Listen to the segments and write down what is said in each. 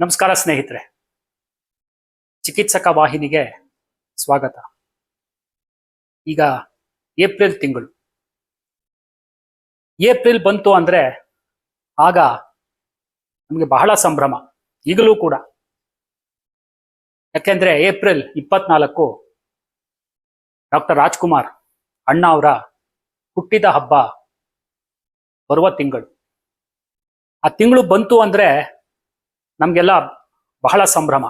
ನಮಸ್ಕಾರ ಸ್ನೇಹಿತರೆ. ಚಿಕಿತ್ಸಕ ವಾಹಿನಿಗೆ ಸ್ವಾಗತ. ಈಗ ಏಪ್ರಿಲ್ ತಿಂಗಳು. ಏಪ್ರಿಲ್ ಬಂತು ಅಂದ್ರೆ ಆಗ ನಮಗೆ ಬಹಳ ಸಂಭ್ರಮ, ಈಗಲೂ ಕೂಡ. ಯಾಕೆಂದ್ರೆ ಏಪ್ರಿಲ್ ಇಪ್ಪತ್ನಾಲ್ಕು ಡಾಕ್ಟರ್ ರಾಜ್ಕುಮಾರ್ ಅಣ್ಣ ಅವರ ಹುಟ್ಟಿದ ಹಬ್ಬ ಬರುವ ತಿಂಗಳು. ಆ ತಿಂಗಳು ಬಂತು ಅಂದ್ರೆ ನಮ್ಗೆಲ್ಲ ಬಹಳ ಸಂಭ್ರಮ.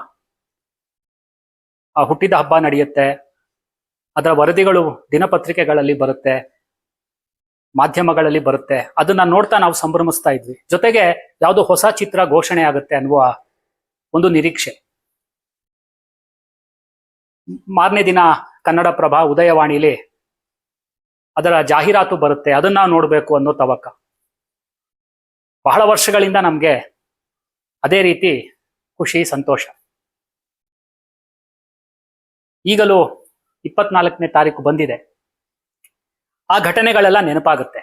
ಆ ಹುಟ್ಟಿದ ಹಬ್ಬ ನಡೆಯುತ್ತೆ, ಅದರ ವರದಿಗಳು ದಿನಪತ್ರಿಕೆಗಳಲ್ಲಿ ಬರುತ್ತೆ, ಮಾಧ್ಯಮಗಳಲ್ಲಿ ಬರುತ್ತೆ. ಅದನ್ನ ನೋಡ್ತಾ ನಾವು ಸಂಭ್ರಮಿಸ್ತಾ ಇದ್ವಿ. ಜೊತೆಗೆ ಯಾವುದೋ ಹೊಸ ಚಿತ್ರ ಘೋಷಣೆ ಆಗುತ್ತೆ ಅನ್ನುವ ಒಂದು ನಿರೀಕ್ಷೆ. ಮಾರನೇ ದಿನ ಕನ್ನಡ ಪ್ರಭಾ ಉದಯವಾಣಿಲಿ ಅದರ ಜಾಹೀರಾತು ಬರುತ್ತೆ. ಅದನ್ನ ನೋಡಬೇಕು ಅನ್ನೋ ತವಕ. ಬಹಳ ವರ್ಷಗಳಿಂದ ನಮ್ಗೆ ಅದೇ ರೀತಿ ಖುಷಿ, ಸಂತೋಷ. ಈಗಲೂ ಇಪ್ಪತ್ನಾಲ್ಕನೇ ತಾರೀಕು ಬಂದಿದೆ. ಆ ಘಟನೆಗಳೆಲ್ಲ ನೆನಪಾಗುತ್ತೆ.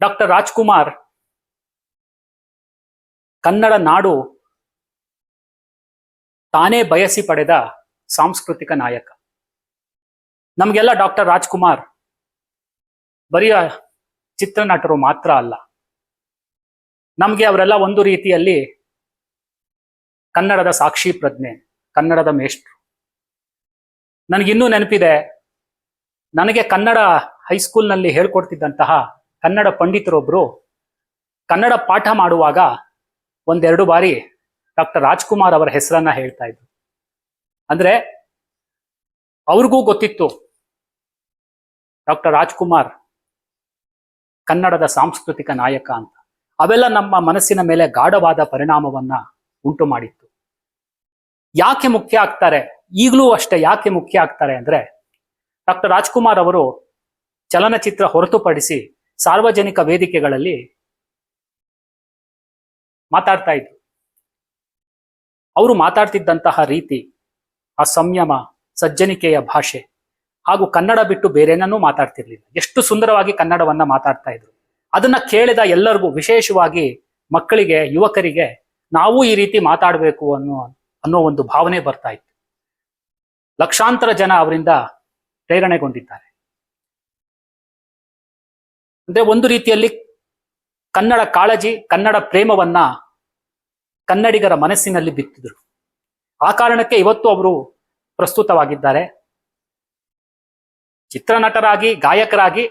ಡಾಕ್ಟರ್ ರಾಜ್ಕುಮಾರ್ ಕನ್ನಡ ನಾಡು ತಾನೇ ಬಯಸಿ ಪಡೆದ ಸಾಂಸ್ಕೃತಿಕ ನಾಯಕ. ನಮಗೆಲ್ಲ ಡಾಕ್ಟರ್ ರಾಜ್ಕುಮಾರ್ ಬರಿಯ ಚಿತ್ರನಟರು ಮಾತ್ರ ಅಲ್ಲ. ನಮಗೆ ಅವರೆಲ್ಲ ಒಂದು ರೀತಿಯಲ್ಲಿ ಕನ್ನಡದ ಸಾಕ್ಷಿ ಪ್ರಜ್ಞೆ, ಕನ್ನಡದ ಮೇಷ್ಟ್ರು. ನನಗಿನ್ನೂ ನೆನಪಿದೆ, ನನಗೆ ಕನ್ನಡ ಹೈಸ್ಕೂಲ್ನಲ್ಲಿ ಹೇಳ್ಕೊಡ್ತಿದ್ದಂತಹ ಕನ್ನಡ ಪಂಡಿತರೊಬ್ಬರು ಕನ್ನಡ ಪಾಠ ಮಾಡುವಾಗ ಒಂದೆರಡು ಬಾರಿ ಡಾಕ್ಟರ್ ರಾಜ್ಕುಮಾರ್ ಅವರ ಹೆಸರನ್ನ ಹೇಳ್ತಾ ಇದ್ರು. ಅಂದ್ರೆ ಅವ್ರಿಗೂ ಗೊತ್ತಿತ್ತು, ಡಾಕ್ಟರ್ ರಾಜ್ಕುಮಾರ್ ಕನ್ನಡದ ಸಾಂಸ್ಕೃತಿಕ ನಾಯಕ ಅಂತ. ಅವೆಲ್ಲ ನಮ್ಮ ಮನಸ್ಸಿನ ಮೇಲೆ ಗಾಢವಾದ ಪರಿಣಾಮವನ್ನ ಉಂಟು ಮಾಡಿತ್ತು. ಯಾಕೆ ಮುಖ್ಯ ಆಗ್ತಾರೆ? ಈಗಲೂ ಅಷ್ಟೇ ಯಾಕೆ ಮುಖ್ಯ ಆಗ್ತಾರೆ ಅಂದ್ರೆ ಡಾಕ್ಟರ್ ರಾಜ್ಕುಮಾರ್ ಅವರು ಚಲನಚಿತ್ರ ಹೊರತುಪಡಿಸಿ ಸಾರ್ವಜನಿಕ ವೇದಿಕೆಗಳಲ್ಲಿ ಮಾತಾಡ್ತಾ ಇದ್ರು. ಅವರು ಮಾತಾಡ್ತಿದ್ದಂತಹ ರೀತಿ, ಆ ಸಂಯಮ, ಸಜ್ಜನಿಕೆಯ ಭಾಷೆ ಹಾಗೂ ಕನ್ನಡ ಬಿಟ್ಟು ಬೇರೇನನ್ನೂ ಮಾತಾಡ್ತಿರ್ಲಿಲ್ಲ. ಎಷ್ಟು ಸುಂದರವಾಗಿ ಕನ್ನಡವನ್ನ ಮಾತಾಡ್ತಾ ಇದ್ರು. ಅದನ್ನ ಕೇಳಿದ ಎಲ್ಲರಿಗೂ ವಿಶೇಷವಾಗಿ ಮಕ್ಕಳಿಗೆ, ಯುವಕರಿಗೆ ನಾವು ಈ ರೀತಿ ಮಾತಾಡಬೇಕು ಅನ್ನೋ ಅನ್ನೋ ಒಂದು ಭಾವನೆ ಬರ್ತಾ ಇತ್ತು. ಲಕ್ಷಾಂತರ ಜನ ಅವರಿಂದ ಪ್ರೇರಣೆಗೊಂಡಿದ್ದಾರೆ. ಅಂದ್ರೆ ಒಂದು ರೀತಿಯಲ್ಲಿ ಕನ್ನಡ ಕಾಳಜಿ, ಕನ್ನಡ ಪ್ರೇಮವನ್ನ ಕನ್ನಡಿಗರ ಮನಸ್ಸಿನಲ್ಲಿ ಬಿತ್ತಿದ್ರು. ಆ ಕಾರಣಕ್ಕೆ ಇವತ್ತು ಅವರು ಪ್ರಸ್ತುತವಾಗಿದ್ದಾರೆ. ಚಿತ್ರನಟರಾಗಿ, ಗಾಯಕರಾಗಿ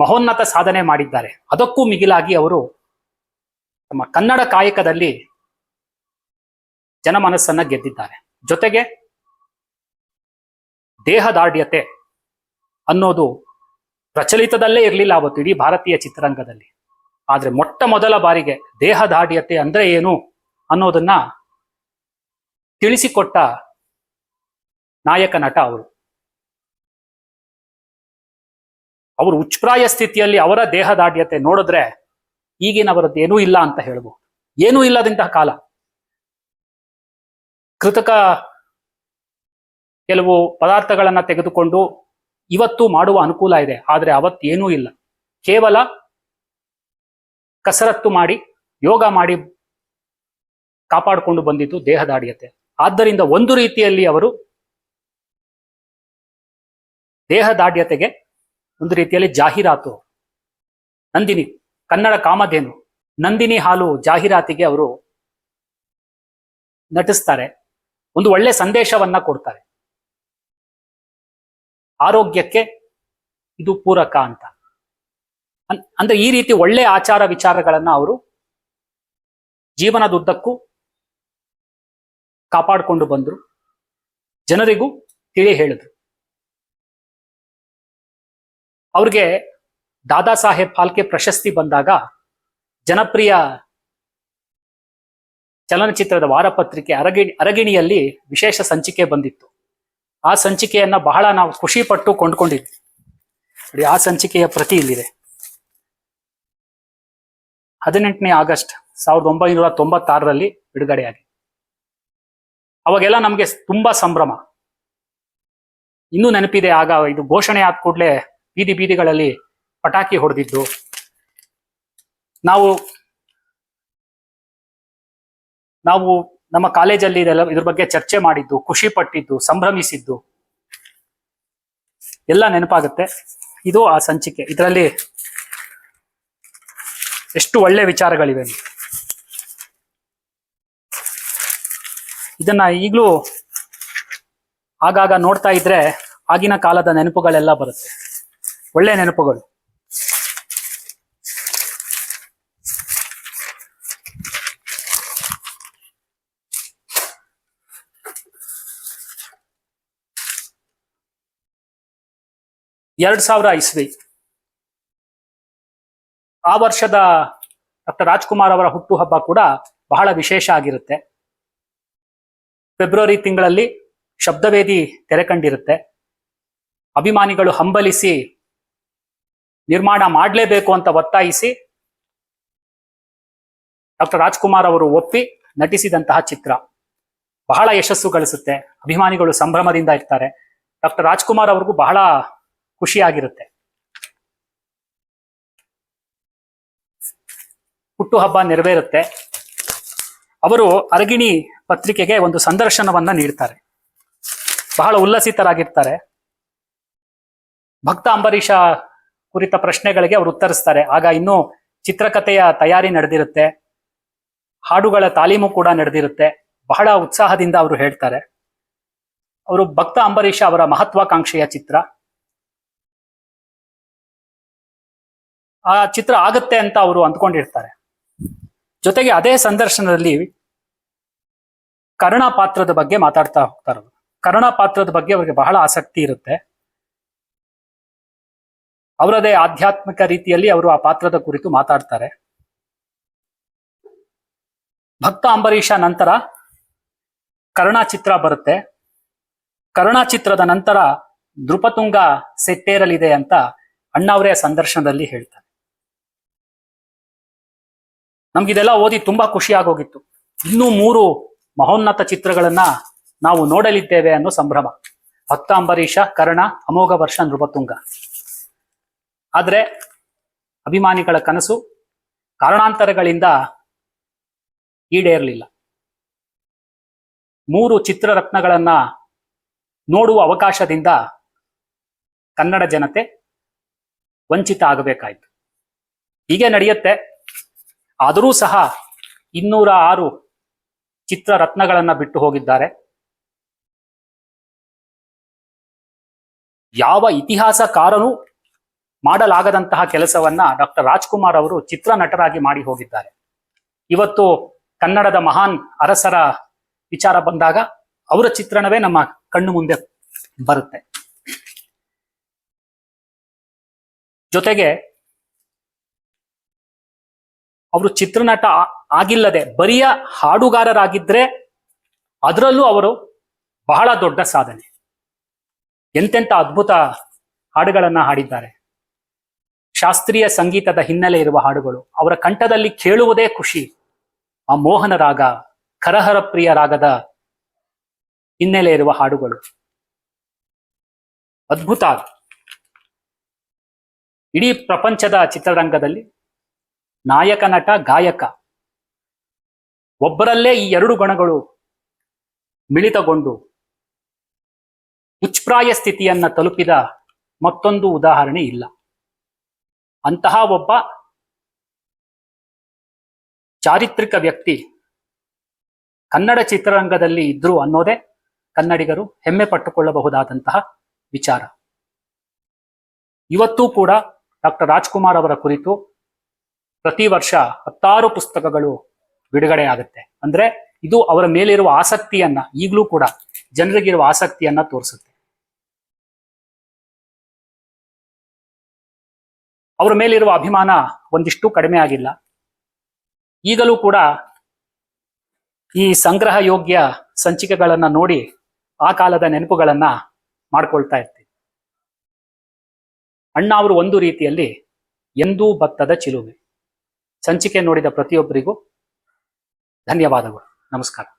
ಮಹೋನ್ನತ ಸಾಧನೆ ಮಾಡಿದ್ದಾರೆ. ಅದಕ್ಕೂ ಮಿಗಿಲಾಗಿ ಅವರು ತಮ್ಮ ಕನ್ನಡ ಕಾಯಕದಲ್ಲಿ ಜನಮನಸ್ಸನ್ನ ಗೆದ್ದಿದ್ದಾರೆ. ಜೊತೆಗೆ ದೇಹದಾರ್ಢ್ಯತೆ ಅನ್ನೋದು ಪ್ರಚಲಿತದಲ್ಲೇ ಇರಲಿಲ್ಲ ಅವತ್ತು ಇಡೀ ಭಾರತೀಯ ಚಿತ್ರರಂಗದಲ್ಲಿ. ಆದ್ರೆ ಮೊಟ್ಟ ಮೊದಲ ಬಾರಿಗೆ ದೇಹದಾರ್ಢ್ಯತೆ ಅಂದ್ರೆ ಏನು ಅನ್ನೋದನ್ನ ತಿಳಿಸಿಕೊಟ್ಟ ನಾಯಕ ನಟ ಅವರು. ಅವರು ಉಚ್ಪ್ರಾಯ ಸ್ಥಿತಿಯಲ್ಲಿ ಅವರ ದೇಹದಾಢ್ಯತೆ ನೋಡಿದ್ರೆ ಈಗಿನ ಅವರದ್ದು ಏನೂ ಇಲ್ಲ ಅಂತ ಹೇಳ್ಬೋದು. ಏನೂ ಇಲ್ಲದಂತಹ ಕಾಲ. ಕೃತಕ ಕೆಲವು ಪದಾರ್ಥಗಳನ್ನ ತೆಗೆದುಕೊಂಡು ಇವತ್ತು ಮಾಡುವ ಅನುಕೂಲ ಇದೆ, ಆದ್ರೆ ಅವತ್ತೇನೂ ಇಲ್ಲ. ಕೇವಲ ಕಸರತ್ತು ಮಾಡಿ, ಯೋಗ ಮಾಡಿ ಕಾಪಾಡಿಕೊಂಡು ಬಂದಿದ್ದು ದೇಹದಾಢ್ಯತೆ ಆದ್ದರಿಂದ ಒಂದು ರೀತಿಯಲ್ಲಿ ಅವರು ದೇಹದಾಢ್ಯತೆಗೆ ಒಂದು ರೀತಿಯಲ್ಲಿ ಜಾಹೀರಾತು. ನಂದಿನಿ, ಕನ್ನಡ ಕಾಮಧೇನು. ನಂದಿನಿ ಹಾಲು ಜಾಹೀರಾತಿಗೆ ಅವರು ನಟಿಸ್ತಾರೆ. ಒಂದು ಒಳ್ಳೆ ಸಂದೇಶವನ್ನ ಕೊಡ್ತಾರೆ. ಆರೋಗ್ಯಕ್ಕೆ ಇದು ಪೂರಕ ಅಂತ. ಅಂದ್ರೆ ಈ ರೀತಿ ಒಳ್ಳೆ ಆಚಾರ ವಿಚಾರಗಳನ್ನ ಅವರು ಜೀವನದುದ್ದಕ್ಕೂ ಕಾಪಾಡಿಕೊಂಡು ಬಂದ್ರು. ಜನರಿಗೂ ತಿಳಿ ಹೇಳಿದ್ರು. ಅವ್ರಿಗೆ ದಾದಾ ಸಾಹೇಬ್ ಫಾಲ್ಕೆ ಪ್ರಶಸ್ತಿ ಬಂದಾಗ ಜನಪ್ರಿಯ ಚಲನಚಿತ್ರದ ವಾರಪತ್ರಿಕೆ ಅರಗಿಣಿ ಅರಗಿಣಿಯಲ್ಲಿ ವಿಶೇಷ ಸಂಚಿಕೆ ಬಂದಿತ್ತು. ಆ ಸಂಚಿಕೆಯನ್ನ ಬಹಳ ನಾವು ಖುಷಿ ಪಟ್ಟು ಕೊಂಡ್ಕೊಂಡಿದ್ವಿ. ನೋಡಿ, ಆ ಸಂಚಿಕೆಯ ಪ್ರತಿ ಇಲ್ಲಿದೆ. ಹದಿನೆಂಟನೇ ಆಗಸ್ಟ್ ಸಾವಿರದ ಒಂಬೈನೂರ ತೊಂಬತ್ತಾರರಲ್ಲಿ ಬಿಡುಗಡೆಯಾಗಿ ಅವಾಗೆಲ್ಲ ನಮಗೆ ತುಂಬಾ ಸಂಭ್ರಮ. ಇನ್ನೂ ನೆನಪಿದೆ, ಆಗ ಇದು ಘೋಷಣೆ ಆದ ಕೂಡಲೇ ಬೀದಿ ಬೀದಿಗಳಲ್ಲಿ ಪಟಾಕಿ ಹೊಡೆದಿದ್ದು. ನಾವು ನಾವು ನಮ್ಮ ಕಾಲೇಜಲ್ಲಿ ಇದೆಲ್ಲ ಇದ್ರ ಬಗ್ಗೆ ಚರ್ಚೆ ಮಾಡಿದ್ದು, ಖುಷಿ ಪಟ್ಟಿದ್ದು, ಸಂಭ್ರಮಿಸಿದ್ದು. ಎಲ್ಲ ನೆನಪಾಗುತ್ತೆ. ಇದು ಆ ಸಂಚಿಕೆ. ಇದರಲ್ಲಿ ಎಷ್ಟು ಒಳ್ಳೆ ವಿಚಾರಗಳಿವೆ. ಇದನ್ನ ಈಗಲೂ ಆಗಾಗ ನೋಡ್ತಾ ಇದ್ರೆ ಆಗಿನ ಕಾಲದ ನೆನಪುಗಳೆಲ್ಲ ಬರುತ್ತೆ. ಒಳ್ಳೆ ನೆನಪುಗಳು. ಎರಡ್ ಸಾವಿರ ಇಸ್ವಿ. ಆ ವರ್ಷದ ಡಾಕ್ಟರ್ ರಾಜ್ಕುಮಾರ್ ಅವರ ಹುಟ್ಟುಹಬ್ಬ ಕೂಡ ಬಹಳ ವಿಶೇಷ ಆಗಿರುತ್ತೆ. ಫೆಬ್ರವರಿ ತಿಂಗಳಲ್ಲಿ ಶಬ್ದವೇದಿ ತೆರೆ ಕಂಡಿರುತ್ತೆ ಅಭಿಮಾನಿಗಳು ಹಂಬಲಿಸಿ ನಿರ್ಮಾಣ ಮಾಡಲೇಬೇಕು ಅಂತ ಒತ್ತಾಯಿಸಿ ಡಾಕ್ಟರ್ ರಾಜ್ಕುಮಾರ್ ಅವರು ಒಪ್ಪಿ ನಟಿಸಿದಂತಹ ಚಿತ್ರ. ಬಹಳ ಯಶಸ್ಸು ಗಳಿಸುತ್ತೆ. ಅಭಿಮಾನಿಗಳು ಸಂಭ್ರಮದಿಂದ ಇರ್ತಾರೆ. ಡಾಕ್ಟರ್ ರಾಜ್ಕುಮಾರ್ ಅವ್ರಿಗೂ ಬಹಳ ಖುಷಿಯಾಗಿರುತ್ತೆ. ಹುಟ್ಟುಹಬ್ಬ ನೆರವೇರುತ್ತೆ. ಅವರು ಅರಗಿಣಿ ಪತ್ರಿಕೆಗೆ ಒಂದು ಸಂದರ್ಶನವನ್ನ ನೀಡ್ತಾರೆ. ಬಹಳ ಉಲ್ಲಸಿತರಾಗಿರ್ತಾರೆ. ಭಕ್ತ ಅಂಬರೀಷ ಕುರಿತ ಪ್ರಶ್ನೆಗಳಿಗೆ ಅವರು ಉತ್ತರಿಸ್ತಾರೆ. ಆಗ ಇನ್ನೂ ಚಿತ್ರಕಥೆಯ ತಯಾರಿ ನಡೆದಿರುತ್ತೆ. ಹಾಡುಗಳ ತಾಲೀಮು ಕೂಡ ನಡೆದಿರುತ್ತೆ. ಬಹಳ ಉತ್ಸಾಹದಿಂದ ಅವರು ಹೇಳ್ತಾರೆ. ಅವರು ಭಕ್ತ ಅಂಬರೀಷ ಅವರ ಮಹತ್ವಾಕಾಂಕ್ಷೆಯ ಚಿತ್ರ. ಆ ಚಿತ್ರ ಆಗತ್ತೆ ಅಂತ ಅವರು ಅಂದ್ಕೊಂಡಿರ್ತಾರೆ. ಜೊತೆಗೆ ಅದೇ ಸಂದರ್ಶನದಲ್ಲಿ ಕರ್ಣ ಪಾತ್ರದ ಬಗ್ಗೆ ಮಾತಾಡ್ತಾ ಹೋಗ್ತಾರೆ ಕರುಣಾ ಪಾತ್ರದ ಬಗ್ಗೆ ಅವರಿಗೆ ಬಹಳ ಆಸಕ್ತಿ ಇರುತ್ತೆ. ಅವರದೇ ಆಧ್ಯಾತ್ಮಿಕ ರೀತಿಯಲ್ಲಿ ಅವರು ಆ ಪಾತ್ರದ ಕುರಿತು ಮಾತಾಡ್ತಾರೆ. ಭಕ್ತ ಅಂಬರೀಷ ನಂತರ ಕರ್ಣ ಚಿತ್ರ ಬರುತ್ತೆ. ಕರ್ಣ ಚಿತ್ರದ ನಂತರ ದೃಪತುಂಗ ಸೆಟ್ಟೇರಲಿದೆ ಅಂತ ಅಣ್ಣವರೇ ಸಂದರ್ಶನದಲ್ಲಿ ಹೇಳ್ತಾರೆ. ನಮ್ಗಿದೆಲ್ಲ ಓದಿ ತುಂಬಾ ಖುಷಿ ಆಗೋಗಿತ್ತು. ಇನ್ನೂ ಮೂರು ಮಹೋನ್ನತ ಚಿತ್ರಗಳನ್ನ ನಾವು ನೋಡಲಿದ್ದೇವೆ ಅನ್ನೋ ಸಂಭ್ರಮ. ಭಕ್ತ ಅಂಬರೀಷ, ಕರ್ಣ, ಅಮೋಘ ವರ್ಷ ನೃಪತುಂಗ ಆದ್ರೆ ಅಭಿಮಾನಿಗಳ ಕನಸು ಕಾರಣಾಂತರಗಳಿಂದ ಈಡೇರಲಿಲ್ಲ. ಮೂರು ಚಿತ್ರರತ್ನಗಳನ್ನ ನೋಡುವ ಅವಕಾಶದಿಂದ ಕನ್ನಡ ಜನತೆ ವಂಚಿತ ಆಗಬೇಕಾಯಿತು. ಹೀಗೆ ನಡೆಯುತ್ತೆ. ಆದರೂ ಸಹ ಇನ್ನೂರ ಆರು ಚಿತ್ರರತ್ನಗಳನ್ನ ಬಿಟ್ಟು ಹೋಗಿದ್ದಾರೆ. ಯಾವ ಇತಿಹಾಸಕಾರನು ಮಾಡಲಾಗದಂತಹ ಕೆಲಸವನ್ನ ಡಾಕ್ಟರ್ ರಾಜ್ಕುಮಾರ್ ಅವರು ಚಿತ್ರ ನಟರಾಗಿ ಮಾಡಿ ಹೋಗಿದ್ದಾರೆ. ಇವತ್ತು ಕನ್ನಡದ ಮಹಾನ್ ಅರಸರ ವಿಚಾರ ಬಂದಾಗ ಅವರ ಚಿತ್ರಣವೇ ನಮ್ಮ ಕಣ್ಣು ಮುಂದೆ ಬರುತ್ತೆ. ಜೊತೆಗೆ ಅವರು ಚಿತ್ರನಟ ಆಗಿಲ್ಲದೆ ಬರಿಯ ಹಾಡುಗಾರರಾಗಿದ್ರೆ ಅದರಲ್ಲೂ ಅವರು ಬಹಳ ದೊಡ್ಡ ಸಾಧನೆ. ಎಂತೆಂಥ ಅದ್ಭುತ ಹಾಡುಗಳನ್ನ ಹಾಡಿದ್ದಾರೆ. ಶಾಸ್ತ್ರೀಯ ಸಂಗೀತದ ಹಿನ್ನೆಲೆ ಇರುವ ಹಾಡುಗಳು. ಅವರ ಕಂಠದಲ್ಲಿ ಕೇಳುವುದೇ ಖುಷಿ. ಆ ಮೋಹನ ರಾಗ, ಕರಹರ ಪ್ರಿಯ ರಾಗದ ಹಿನ್ನೆಲೆ ಇರುವ ಹಾಡುಗಳು. ಅದ್ಭುತ. ಇಡೀ ಪ್ರಪಂಚದ ಚಿತ್ರರಂಗದಲ್ಲಿ ನಾಯಕ, ನಟ, ಗಾಯಕ ಒಬ್ಬರಲ್ಲೇ ಈ ಎರಡು ಗಣಗಳು ಮಿಳಿತಗೊಂಡು ಉಚ್ಪ್ರಾಯ ಸ್ಥಿತಿಯನ್ನ ತಲುಪಿದ ಮತ್ತೊಂದು ಉದಾಹರಣೆ ಇಲ್ಲ. ಅಂತಹ ಒಬ್ಬ ಚಾರಿತ್ರಿಕ ವ್ಯಕ್ತಿ ಕನ್ನಡ ಚಿತ್ರರಂಗದಲ್ಲಿ ಇದ್ರು ಅನ್ನೋದೇ ಕನ್ನಡಿಗರು ಹೆಮ್ಮೆ ಪಟ್ಟುಕೊಳ್ಳಬಹುದಾದಂತಹ ವಿಚಾರ. ಇವತ್ತೂ ಕೂಡ ಡಾಕ್ಟರ್ ರಾಜ್ಕುಮಾರ್ ಅವರ ಕುರಿತು ಪ್ರತಿ ವರ್ಷ ಹತ್ತಾರು ಪುಸ್ತಕಗಳು ಬಿಡುಗಡೆ ಆಗುತ್ತೆ. ಅಂದ್ರೆ ಇದು ಅವರ ಮೇಲಿರುವ ಆಸಕ್ತಿಯನ್ನ ಈಗಲೂ ಕೂಡ ಜನರಿಗಿರುವ ಆಸಕ್ತಿಯನ್ನ ತೋರಿಸುತ್ತೆ. ಅವರ ಮೇಲಿರುವ ಅಭಿಮಾನ ಒಂದಿಷ್ಟು ಕಡಿಮೆ ಆಗಿಲ್ಲ. ಈಗಲೂ ಕೂಡ ಈ ಸಂಗ್ರಹ ಯೋಗ್ಯ ಸಂಚಿಕೆಗಳನ್ನ ನೋಡಿ ಆ ಕಾಲದ ನೆನಪುಗಳನ್ನ ಮಾಡ್ಕೊಳ್ತಾ ಇರ್ತೀವಿ ಅಣ್ಣ ಅವರು ಒಂದು ರೀತಿಯಲ್ಲಿ ಎಂದೂ ಬತ್ತದ ಚಿಲುವೆ ಸಂಚಿಕೆ ನೋಡಿದ ಪ್ರತಿಯೊಬ್ಬರಿಗೂ ಧನ್ಯವಾದಗಳು. ನಮಸ್ಕಾರ.